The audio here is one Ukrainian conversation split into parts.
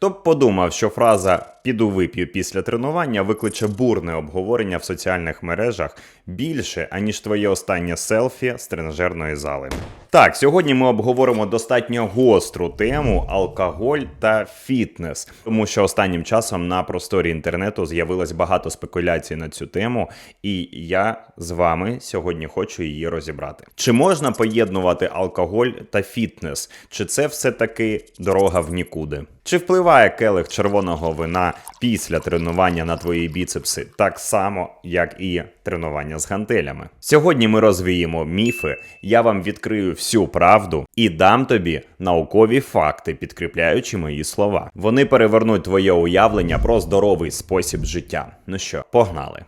Хто б подумав, що фраза піду вип'ю після тренування викличе бурне обговорення в соціальних мережах більше, аніж твоє останнє селфі з тренажерної зали. Так, сьогодні ми обговоримо достатньо гостру тему алкоголь та фітнес, тому що останнім часом на просторі інтернету з'явилось багато спекуляцій на цю тему, і я з вами сьогодні хочу її розібрати. Чи можна поєднувати алкоголь та фітнес? Чи це все таки дорога в нікуди? Чи впливає келих червоного вина після тренування на твої біцепси так само, як і тренування з гантелями? Сьогодні ми розвіємо міфи, я вам відкрию всю правду і дам тобі наукові факти, підкріпляючи мої слова. Вони перевернуть твоє уявлення про здоровий спосіб життя. Ну що, погнали!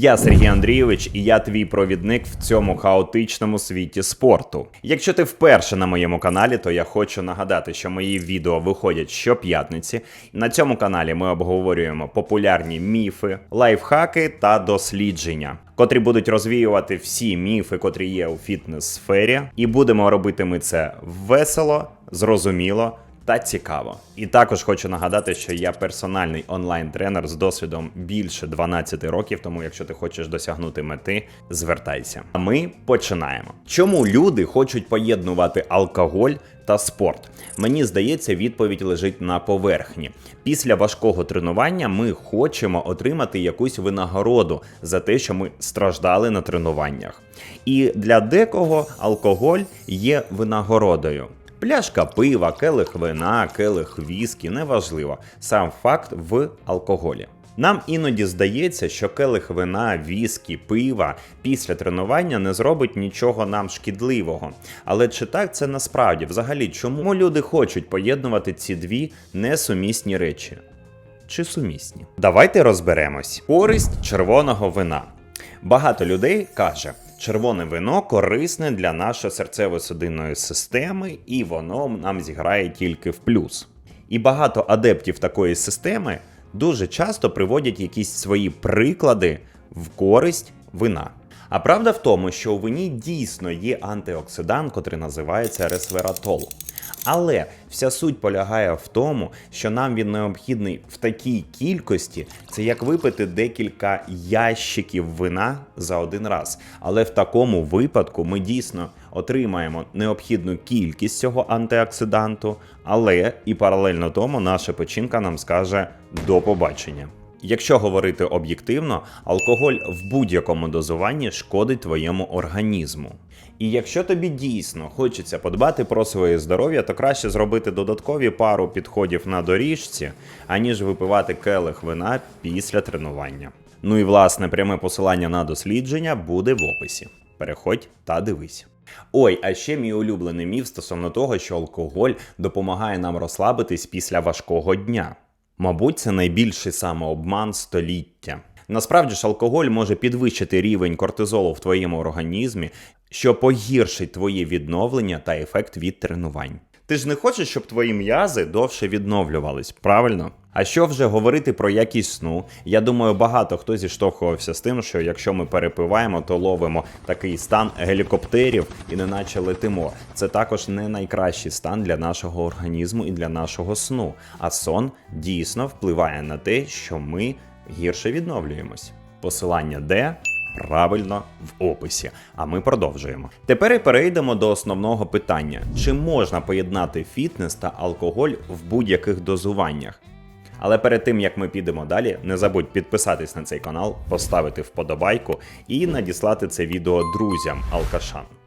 Я Сергій Андрійович, і я твій провідник в цьому хаотичному світі спорту. Якщо ти вперше на моєму каналі, то я хочу нагадати, що мої відео виходять щоп'ятниці. На цьому каналі ми обговорюємо популярні міфи, лайфхаки та дослідження. Котрі будуть розвіювати всі міфи, котрі є у фітнес-сфері, і будемо робити ми це весело, зрозуміло та цікаво. І також хочу нагадати, що я персональний онлайн-тренер з досвідом більше 12 років. Тому, якщо ти хочеш досягнути мети, звертайся. А ми починаємо. Чому люди хочуть поєднувати алкоголь? Та спорт. Мені здається, відповідь лежить на поверхні. Після важкого тренування ми хочемо отримати якусь винагороду за те, що ми страждали на тренуваннях. І для декого алкоголь є винагородою. Пляшка пива, келих вина, келих віскі, неважливо. Сам факт в алкоголі. Нам іноді здається, що келих вина, віскі, пива після тренування не зробить нічого нам шкідливого. Але чи так це насправді? Взагалі, чому люди хочуть поєднувати ці дві несумісні речі? Чи сумісні? Давайте розберемось. Користь червоного вина. Багато людей каже, червоне вино корисне для нашої серцево-судинної системи, і воно нам зіграє тільки в плюс. І багато адептів такої системи дуже часто приводять якісь свої приклади в користь вина. А правда в тому, що у вині дійсно є антиоксидант, котрий називається ресвератол. Але вся суть полягає в тому, що нам він необхідний в такій кількості, це як випити декілька ящиків вина за один раз. Але в такому випадку ми дійсно отримаємо необхідну кількість цього антиоксиданту, але і паралельно тому наша печінка нам скаже до побачення. Якщо говорити об'єктивно, алкоголь в будь-якому дозуванні шкодить твоєму організму. І якщо тобі дійсно хочеться подбати про своє здоров'я, то краще зробити додаткові пару підходів на доріжці, аніж випивати келих вина після тренування. Ну і власне пряме посилання на дослідження буде в описі. Переходь та дивись. Ой, а ще мій улюблений міф стосовно того, що алкоголь допомагає нам розслабитись після важкого дня. Мабуть, це найбільший самообман століття. Насправді ж алкоголь може підвищити рівень кортизолу в твоєму організмі, що погіршить твоє відновлення та ефект від тренувань. Ти ж не хочеш, щоб твої м'язи довше відновлювались, правильно? А що вже говорити про якість сну? Я думаю, багато хто зіштовхувався з тим, що якщо ми перепиваємо, то ловимо такий стан гелікоптерів і неначе летимо. Це також не найкращий стан для нашого організму і для нашого сну. А сон дійсно впливає на те, що ми гірше відновлюємось. Посилання де? Правильно в описі. А ми продовжуємо. Тепер і перейдемо до основного питання: чи можна поєднати фітнес та алкоголь в будь-яких дозуваннях? Але перед тим як ми підемо далі, не забудь підписатись на цей канал, поставити вподобайку і надіслати це відео друзям алкашам.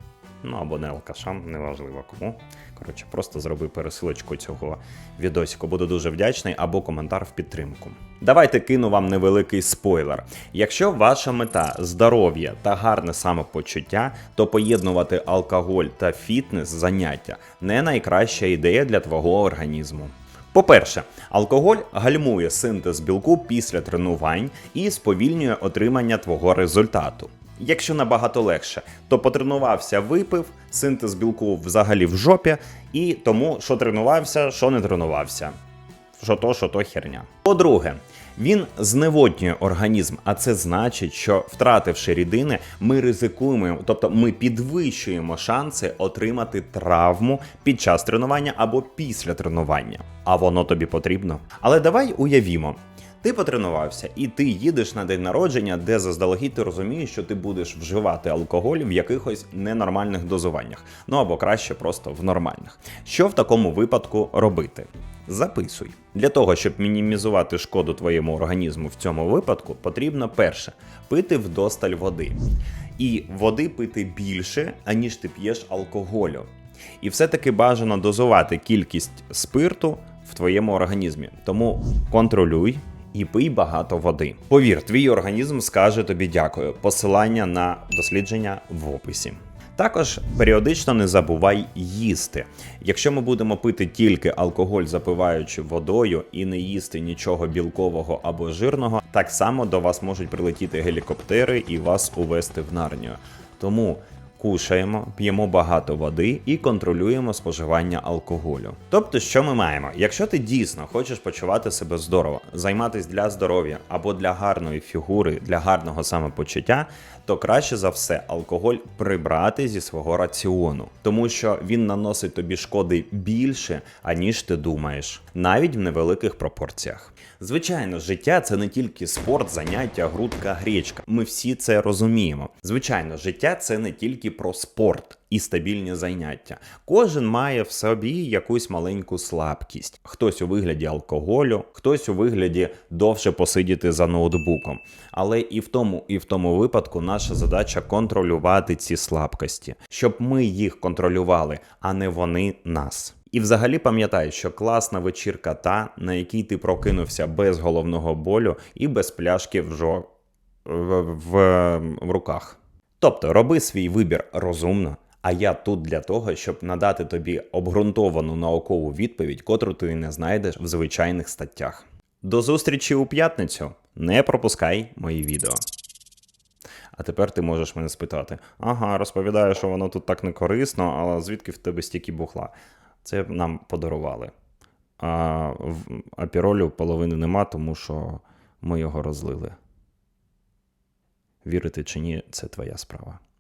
Ну або не алкашам, неважливо кому. Коротше, просто зроби пересилочку цього відосику. Буду дуже вдячний, або коментар в підтримку. Давайте кину вам невеликий спойлер. Якщо ваша мета здоров'я та гарне самопочуття, то поєднувати алкоголь та фітнес заняття не найкраща ідея для твого організму. По-перше, алкоголь гальмує синтез білку після тренувань і сповільнює отримання твого результату. Якщо набагато легше, то потренувався, випив, синтез білку взагалі в жопі, і тому, що тренувався, що не тренувався. Що то, що то херня. По-друге, Він зневоднює організм, а це значить, що втративши рідини, ми ризикуємо, тобто ми підвищуємо шанси отримати травму під час тренування або після тренування. А воно тобі потрібно. Але давай уявімо. Ти потренувався, і ти їдеш на день народження, де заздалегідь ти розумієш, що ти будеш вживати алкоголь в якихось ненормальних дозуваннях, ну або краще просто в нормальних. Що в такому випадку робити? Записуй. Для того, щоб мінімізувати шкоду твоєму організму в цьому випадку, потрібно перше пити вдосталь води. І води пити більше, аніж ти п'єш алкоголю. І все-таки бажано дозувати кількість спирту в твоєму організмі. Тому контролюй і пий багато води. Повір, твій організм скаже тобі дякую. Посилання на дослідження в описі. Також періодично не забувай їсти. Якщо ми будемо пити тільки алкоголь, запиваючи водою, і не їсти нічого білкового або жирного, так само до вас можуть прилетіти гелікоптери і вас увести в нарнію. Тому кушаємо, п'ємо багато води і контролюємо споживання алкоголю. Тобто, що ми маємо? Якщо ти дійсно хочеш почувати себе здорово, займатися для здоров'я або для гарної фігури, для гарного самопочуття, то краще за все алкоголь прибрати зі свого раціону, тому що він наносить тобі шкоди більше, аніж ти думаєш, навіть в невеликих пропорціях. Звичайно, життя це не тільки спорт, заняття, грудка, гречка. Ми всі це розуміємо. Звичайно, життя це не про спорт. І стабільні заняття. Кожен має в собі якусь маленьку слабкість. Хтось у вигляді алкоголю, хтось у вигляді довше посидіти за ноутбуком. Але і в тому, і в тому випадку наша задача контролювати ці слабкості, щоб ми їх контролювали, а не вони нас. І взагалі пам'ятай, що класна вечірка та, на якій ти прокинувся без головного болю і без пляшки в, жо... в, в, в руках. Тобто роби свій вибір розумно. А я тут для того, щоб надати тобі обґрунтовану наукову відповідь, котру ти не знайдеш в звичайних статтях. До зустрічі у п'ятницю. Не пропускай мої відео. А тепер ти можеш мене спитати: ага, розповідаю, що воно тут так не корисно, але звідки в тебе стільки бухла? Це нам подарували. А в апіролю половини нема, тому що ми його розлили. Вірити чи ні, це твоя справа.